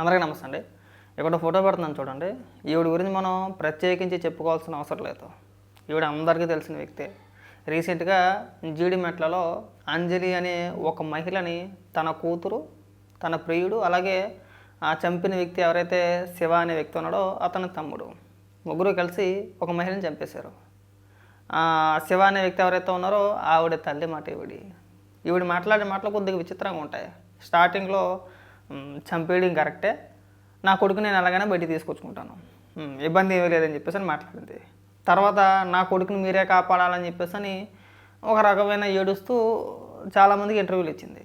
అందరికీ నమస్తే అండి ఇక్కడ ఫోటో పెడుతున్నాను చూడండి. ఈవిడ గురించి మనం ప్రత్యేకించి చెప్పుకోవాల్సిన అవసరం లేదు. ఈవిడ అందరికీ తెలిసిన వ్యక్తే. రీసెంట్గా జీడిమెట్లలో అంజలి అనే ఒక మహిళని తన కూతురు తన ప్రియుడు అలాగే ఆ చంపిన వ్యక్తి ఎవరైతే శివ అనే వ్యక్తి ఉన్నాడో అతని తమ్ముడు ముగ్గురు కలిసి ఒక మహిళని చంపేశారు. శివ అనే వ్యక్తి ఎవరైతే ఉన్నారో ఆవిడ తల్లి మాట ఈవిడి. ఈవిడ మాట్లాడే మాటలు కొద్దిగా విచిత్రంగా ఉంటాయి. స్టార్టింగ్లో చంపేయడం కరెక్టే. నా కొడుకు నేను ఎలాగైనా బయటికి తీసుకొచ్చుకుంటాను. ఇబ్బంది ఏమీ లేదని చెప్పేసి అని మాట్లాడింది. తర్వాత నా కొడుకుని మీరే కాపాడాలని చెప్పేసి అని ఒక రకమైన ఏడుస్తూ చాలామందికి ఇంటర్వ్యూలు ఇచ్చింది.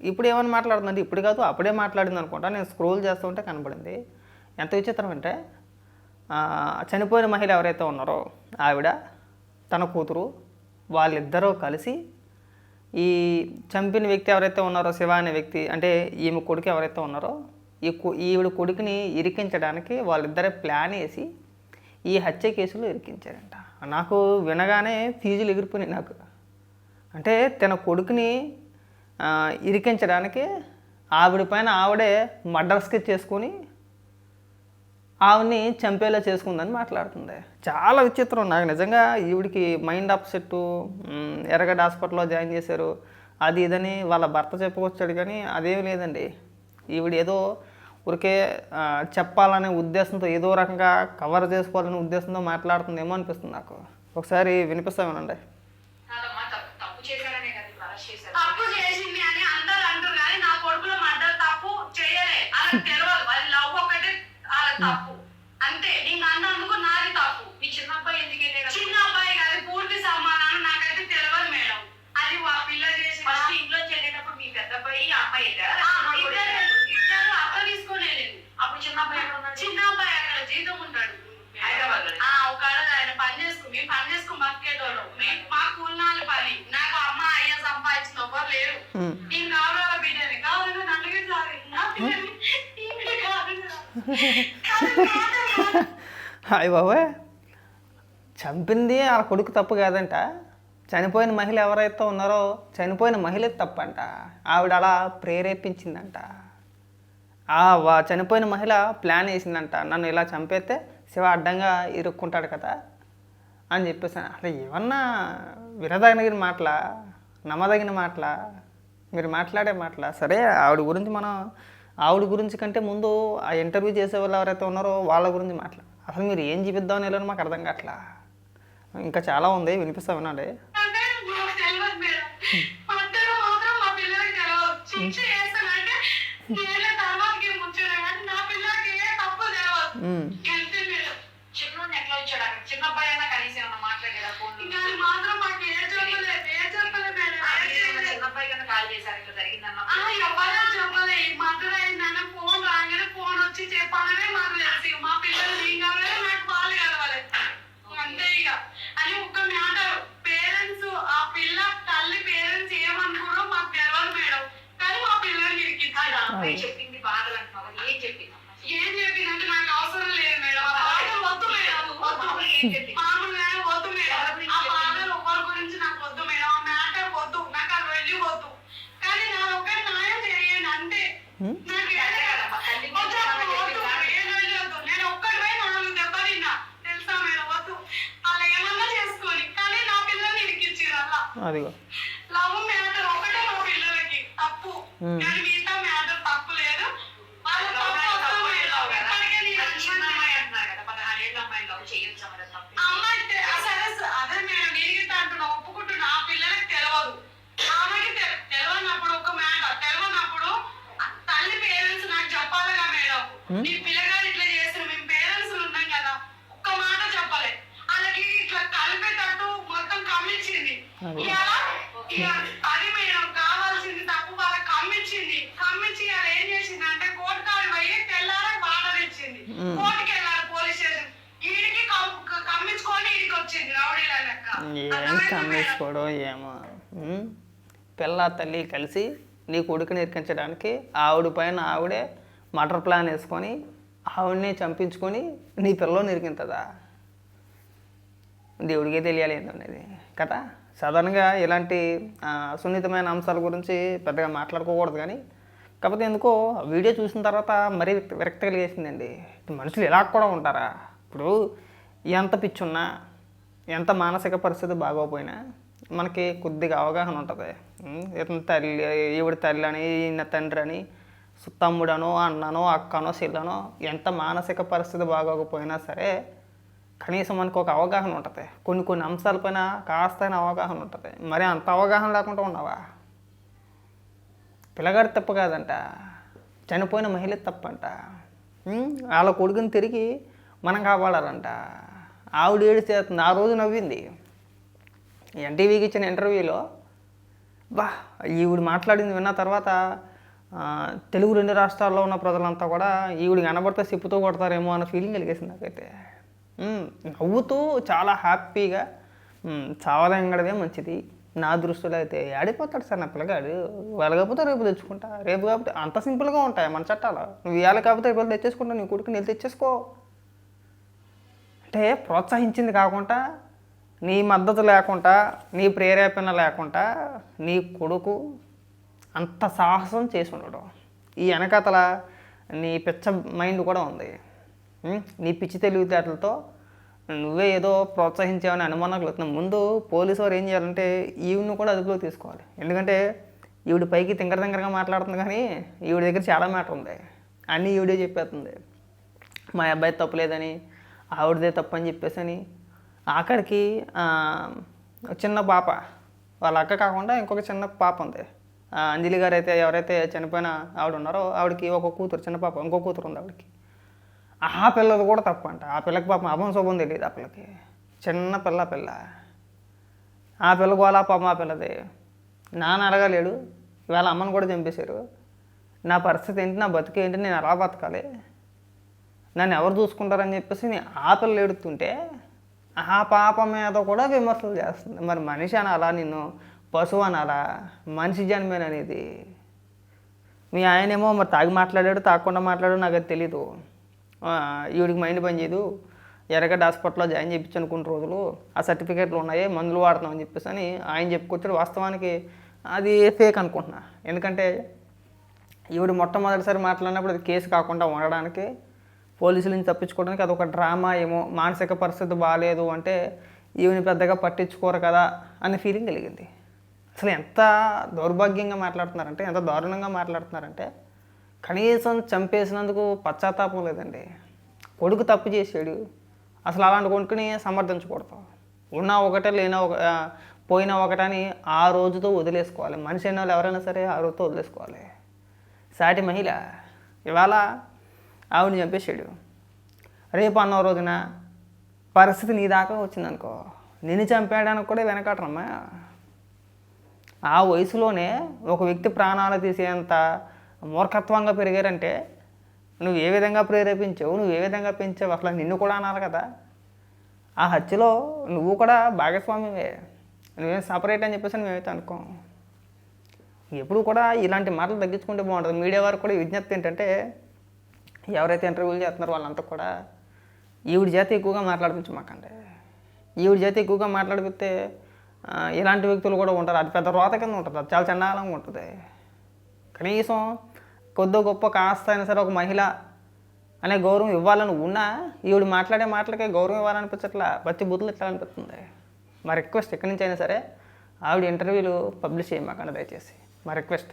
ఇప్పుడు ఏమని మాట్లాడుతుందంటే ఇప్పుడు కాదు అప్పుడే మాట్లాడింది అనుకుంటా. నేను స్క్రోల్ చేస్తుంటే కనపడింది ఎంత విచిత్రం అంటే చనిపోయిన మహిళ ఎవరైతే ఉన్నారో ఆవిడ తన కూతురు వాళ్ళిద్దరూ కలిసి ఈ చంపిన వ్యక్తి ఎవరైతే ఉన్నారో శివ అనే వ్యక్తి అంటే ఈమె కొడుకు ఎవరైతే ఉన్నారో ఈ కొ- ఈవిడ కొడుకుని ఇరికించడానికి వాళ్ళిద్దరే ప్లాన్ వేసి ఈ హత్య కేసులో ఇరికించారంట. నాకు వినగానే ఫీజులు ఎగిరిపోయినాయి నాకు. అంటే తన కొడుకుని ఇరికించడానికి ఆవిడ పైన ఆవిడే మర్డర్స్కి చేసుకొని ఆవిడ్ని చంపేలా చేసుకుందని మాట్లాడుతుంది చాలా విచిత్రం. నాకు నిజంగా ఈవిడికి మైండ్ అప్సెట్ ఎర్రగడ్డ హాస్పిటల్లో జాయిన్ చేశారు. అది ఇదని వాళ్ళ భర్త చెప్పుకొచ్చాడు కానీ అదేం లేదండి. ఈవిడ ఏదో ఊరికే చెప్పాలనే ఉద్దేశంతో ఏదో రకంగా కవర్ చేసుకోవాలనే ఉద్దేశంతో మాట్లాడుతుందేమో అనిపిస్తుంది నాకు. ఒకసారి వినిపిస్తామేనండి వినండి తప్పు తప్పు చేశారనే కదా ఇప్పుడు అరెస్ట్ చేశారు తప్పు చేసింది అని అందరూ అంటారు కానీ నా కొడుకులో మర్డర్ తప్పు చేయలే వాళ్ళకి తెలియదు అది లవ్ ఒకటే వాళ్ళ తప్పు అంతే నీకు అన్నందుకు నాది తప్పు మీ చిన్న అబ్బాయి ఎందుకు వెళ్ళాడు చిన్న అబ్బాయి కాదు పూర్తి సమాధానం నాకైతే తెలియదు మేడం అది ఆ పిల్ల చేసిన ఫస్ట్ ఇంట్లో వెళ్ళేటప్పుడు మీ పెద్ద అబ్బాయి ఆ అమ్మాయి ఇద్దరు అక్క అప్పుడు చిన్న అబ్బాయి ఎక్కడ చిన్న అబ్బాయి అక్కడ జీతం ఉంటాడు హైదరాబాద్లో ఆ ఒక ఆయన పని మేము పని చేసుకుని బతికేటోళ్ళు. మేము మా కూలినాలు పని. నాకు అమ్మ అయ్య సంపాదించిన ఎవ్వరు లేరు. నేను బిడ్డని? సారి. హాయ్ బాబాయ్. చంపింది ఆ కొడుకు తప్పు కాదంట. చనిపోయిన మహిళ ఎవరైతే ఉన్నారో చనిపోయిన మహిళ తప్పంట. ఆవిడ అలా ప్రేరేపించిందంట. ఆ వా- చనిపోయిన మహిళ ప్లాన్ వేసిందంట. నన్ను ఇలా చంపేస్తే శివ అడ్డంగా ఇరుక్కుంటాడు కదా అని చెప్పేసి అసలు ఏమన్నా వినదగిన మాటల? నమ్మదగిన మాటల? మీరు మాట్లాడే మాటల? సరే ఆవిడ గురించి మనం ఆవిడ గురించి కంటే ముందు ఆ ఇంటర్వ్యూ చేసే వాళ్ళు ఎవరైతే ఉన్నారో వాళ్ళ గురించి మాట్లా అసలు మీరు ఏం చూపిద్దామని వెళ్ళారో మాకు అర్థం కావట్లా? ఇంకా చాలా ఉంది వినిపిస్తా వినండి. ఫోన్ ఏ ఏ ఏ రాగానే ఫోన్ వచ్చి చెప్పాలనే మాకు తెలుసు మా పిల్లలు కావాలి నాకు వాళ్ళు కలవాలి అంతే ఇక అని ఒక్క మ్యాటర్ పేరెంట్స్ ఆ పిల్ల తల్లి పేరెంట్స్ ఏమనుకున్నారో మాకు తెలియదు మేడం కానీ మా పిల్లల్ని ఇరికించారు అమ్మాయి చెప్పింది బాధలు అంటున్నావు కదా, ఏం చెప్పింది ఏం చెప్పిందంటే నాకు అవసరం లేదు మేడం ఆ బాధలు వద్దు మేడం వద్దు ఏం చెప్పింది మామూలుగా వద్దు మేడం ఆ బాధలు ఒకరి గురించి నాకు వద్దు మేడం ఆ మ్యాటర్ వద్దు నాకు అది వెళ్ళి వద్దు కానీ నా ఒక్క న్యాయం చేయండి అంతే హ్మ్? నాకు అంతే ఏదైనా కదమ్మా, తల్లి వద్దు, గురించి వద్దు, ఆమె ఏం వెళ్ళొద్దు. నేను ఒక్కడిపై నాలుగు దెబ్బతిన్నా. తెలుసా మేడం, వద్దు. అలా ఏమన్నా చేసుకోని. కానీ నా పిల్లల్ని ఇరికించిర్రు అలా. అదిగో లవ్ మ్యాటర్ ఒకటే మా పిల్లలకి తప్పు. Hmm. కానీ మిగతా మ్యాటర్ తప్పు లేదు. వాళ్ళ తప్పు వద్దు మేడం. ఎప్పటికీ నేను అది చిన్న అనుకుంటున్నా. అమ్మాయి అంటున్నారు కదా పదహారేళ్ళ అమ్మాయి లవ్ చేయొచ్చు మరి తప్పు ఆ అమ్మాయి తె- సరే స- అదే మేడం నేరుగా అంటున్నా ఒప్పుకుంటున్నా ఆ పిల్లలకి తెలియదు ఆమెకి తె- తెలియనప్పుడు ఒక మ్యాటర్ తెలియనప్పుడు తల్లి పేరెంట్స్ నాకు చెప్పాలిగా మేడం Hmm? నీ పిల్లగాడు ఇట్లా చేసిన మేము పేరెంట్స్ ఉన్నాం కదా ఒక్క మాట చెప్పలే వాళ్ళకి ఇట్లా కలిపేటట్టు మొత్తం కమ్మించింది అదే. ఇవాళ ఇక అది మేడం కావాల్సింది తప్పు వాళ్ళకి కమ్మించింది కమ్మించి ఇవాళ ఏం చేసింది అంటే కోర్టు కాడి పోయి తెల్లారా బార్డర్ ఇచ్చింది Hmm. కోర్టుకి వెళ్ళాలి పోలీస్ స్టేషన్ ఈడికి కమ్- క- కమ్మించుకొని ఈడికి వచ్చింది రౌడీల లెక్క ఏం కమ్మేసుకోవడం ఏమో. పిల్ల తల్లి కలిసి నీ కొడుకుని ఇరికించడానికి ఆవిడ పైన ఆవిడే మటర్ ప్లాన్ వేసుకొని ఆవిడని చంపించుకొని నీ పిల్లని ఇరికింతుందా దేవుడికే తెలియాలి ఏంటనేది కదా? సాధారణంగా ఇలాంటి సున్నితమైన అంశాల గురించి పెద్దగా మాట్లాడుకోకూడదు కానీ కాకపోతే ఎందుకో ఆ వీడియో చూసిన తర్వాత మరీ విరక్తి- విరక్తి కలిగేసిందండి. మనుషులు ఇలా కూడా ఉంటారా? ఇప్పుడు ఎంత పిచ్చున్నా ఎంత మానసిక పరిస్థితి బాగోపోయినా మనకి కొద్దిగా అవగాహన ఉంటుంది. ఇతని తల్లి ఈవిడ తల్లి అని ఈయన తండ్రి అని తమ్ముడనో అన్ననో అక్కనో చెల్లనో ఎంత మానసిక పరిస్థితి బాగోకపోయినా సరే కనీసం మనకు ఒక అవగాహన ఉంటుంది. కొన్ని కొన్ని అంశాలపైన కాస్తైన అవగాహన ఉంటుంది. మరి అంత అవగాహన లేకుండా ఉన్నావా? పిల్లగాడు తప్పు కాదంట. చనిపోయిన మహిళ తప్పంట. వాళ్ళ కొడుకుని తిరిగి మనం కాపాడాలంట. ఆవిడ ఏడిచేస్తుంది ఆ రోజు నవ్వింది. ఎన్టీవీకి ఇచ్చిన ఇంటర్వ్యూలో బా ఈవిడ మాట్లాడింది విన్న తర్వాత తెలుగు రెండు రాష్ట్రాల్లో ఉన్న ప్రజలంతా కూడా ఈవిడ కనబడితే సిప్పుతో కొడతారేమో అన్న ఫీలింగ్ కలిగేసింది నాకైతే. నవ్వుతూ చాలా హ్యాపీగా ఉమ్, చావదంగడమే మంచిది. నా దృష్టిలో అయితే ఆడిపోతాడు సార్ నా పిల్లగాడు. వెళ్ళకపోతే రేపు తెచ్చుకుంటా. రేపు కాకపోతే అంత సింపుల్గా ఉంటాయి మన చట్టాలు? నువ్వు వేళ కాకపోతే రేపు తెచ్చేసుకుంటా నీ కొడుకు నేను తెచ్చేసుకో. అంటే ప్రోత్సహించింది కాకుండా నీ మద్దతు లేకుండా నీ ప్రేరేపణ లేకుండా నీ కొడుకు అంత సాహసం చేసి ఉండడం. ఈ వెనకతల నీ పిచ్చ మైండ్ కూడా ఉంది. నీ పిచ్చి తెలివితేటలతో నువ్వే ఏదో ప్రోత్సహించావని అనుమానం కలుగుతున్నావు ముందు పోలీసు వారు ఏం చేయాలంటే ఈవిని కూడా అదుపులో తీసుకోవాలి. ఎందుకంటే ఈవిడ పైకి తింగర తింగరగా మాట్లాడుతుంది కానీ ఈవిడ దగ్గర చాలా మ్యాటర్ ఉంది. అన్నీ ఈవిడే చెప్పేస్తుంది. మా అబ్బాయి తప్పులేదని ఆవిడదే తప్పని చెప్పేసి అని ఆఖరికి చిన్న పాప వాళ్ళ అక్క కాకుండా ఇంకొక చిన్న పాప ఉంది. అంజలి గారు అయితే ఎవరైతే చనిపోయిన ఆవిడ ఉన్నారో ఆవిడకి ఒక కూతురు చిన్న పాప ఇంకో కూతురు ఉంది ఆవిడకి. ఆ పిల్లది కూడా తప్ప అంట ఆ పిల్లకి పాపం అభం శుభం తెలియదు ఆ పిల్లకి. చిన్న పిల్ల పిల్ల. ఆ పిల్ల గోలా పాపం ఆ పిల్లది. నాన్న అడగలేడు. ఇవాళ అమ్మని కూడా చంపేశారు. నా పరిస్థితి ఏంటి నా బతుకు ఏంటి నేను ఎలా బతకాలి? నన్ను ఎవరు చూసుకుంటారని చెప్పేసి నేను ఆపలు ఏడుతుంటే ఎడుతుంటే ఆ పాప మీద కూడా విమర్శలు చేస్తుంది. మరి మనిషి అనాలా నిన్ను? పశువు అనాలా? మనిషి జన్మేననేది మీ ఆయనేమో మరి తాగి మాట్లాడాడు తాగకుండా మాట్లాడాడు నాకు అది తెలీదు. ఈవిడికి మైండ్ పని చేయదు. ఎర్రగడ్డ హాస్పిటల్లో జాయిన్ చేయించాను కొన్ని రోజులు ఆ సర్టిఫికేట్లు ఉన్నాయి మందులు వాడుతున్నాం అని చెప్పేసి అని ఆయన చెప్పుకొచ్చాడు. వాస్తవానికి అది ఫేక్ అనుకుంటున్నా. ఎందుకంటే ఈవిడ మొట్టమొదటిసారి మాట్లాడినప్పుడు అది కేసు కాకుండా ఉండడానికి పోలీసుల నుంచి తప్పించుకోవడానికి అది ఒక డ్రామా ఏమో. మానసిక పరిస్థితి బాగాలేదు అంటే ఈవిని పెద్దగా పట్టించుకోరు కదా అనే ఫీలింగ్ కలిగింది. అసలు ఎంత దౌర్భాగ్యంగా మాట్లాడుతున్నారంటే ఎంత దారుణంగా మాట్లాడుతున్నారంటే కనీసం చంపేసినందుకు పశ్చాత్తాపం లేదండి. కొడుకు తప్పు చేసాడు అసలు అలాంటి కొడుకుని సమర్థించకూడదు. ఉన్నా ఒకటే లేనా ఒక పోయినా ఒకటని ఆ రోజుతో వదిలేసుకోవాలి. మనిషి అయిన వాళ్ళు ఎవరైనా సరే ఆ రోజుతో వదిలేసుకోవాలి. సాటి మహిళ ఇవాళ ఆవిడని చంపేశాడు. రేపు అన్న రోజున పరిస్థితి నీ దాకా వచ్చిందనుకో నిన్ను చంపేయడానికి కూడా వెనకాటరమ్మా. ఆ వయసులోనే ఒక వ్యక్తి ప్రాణాలు తీసేంత మూర్ఖత్వంగా పెరిగారంటే నువ్వు ఏ విధంగా ప్రేరేపించావు నువ్వు ఏ విధంగా పెంచావు అసలు నిన్ను కూడా అన్నారు కదా. ఆ హత్యలో నువ్వు కూడా భాగస్వామ్యమే. నువ్వేం సపరేట్ అని చెప్పేసి మేమైతే అనుకోం. ఎప్పుడు కూడా ఇలాంటి మాటలు తగ్గించుకుంటే బాగుంటుంది. మీడియా వారు కూడా విజ్ఞప్తి ఏంటంటే ఎవరైతే ఇంటర్వ్యూలు చేస్తున్నారో వాళ్ళంతా కూడా ఈవిడ చేత ఎక్కువగా మాట్లాడిపించు మాకండి. ఈవిడ చేత ఎక్కువగా మాట్లాడిపిస్తే ఇలాంటి వ్యక్తులు కూడా ఉంటారు. అది పెద్ద రోత కింద ఉంటుంది. అది చాలా చండాలంగా ఉంటుంది. కనీసం కొద్దో గొప్ప కాస్త అయినా సరే ఒక మహిళ అనే గౌరవం ఇవ్వాలని ఉన్నా ఈవిడ మాట్లాడే మాటలకే గౌరవం ఇవ్వాలనిపించట్లా? పచ్చి బుద్ధులు ఇట్లా అనిపిస్తుంది. మా రిక్వెస్ట్ ఎక్కడి నుంచి అయినా సరే ఆవిడ ఇంటర్వ్యూలు పబ్లిష్ చేయమాకండి దయచేసి. మా రిక్వెస్ట్.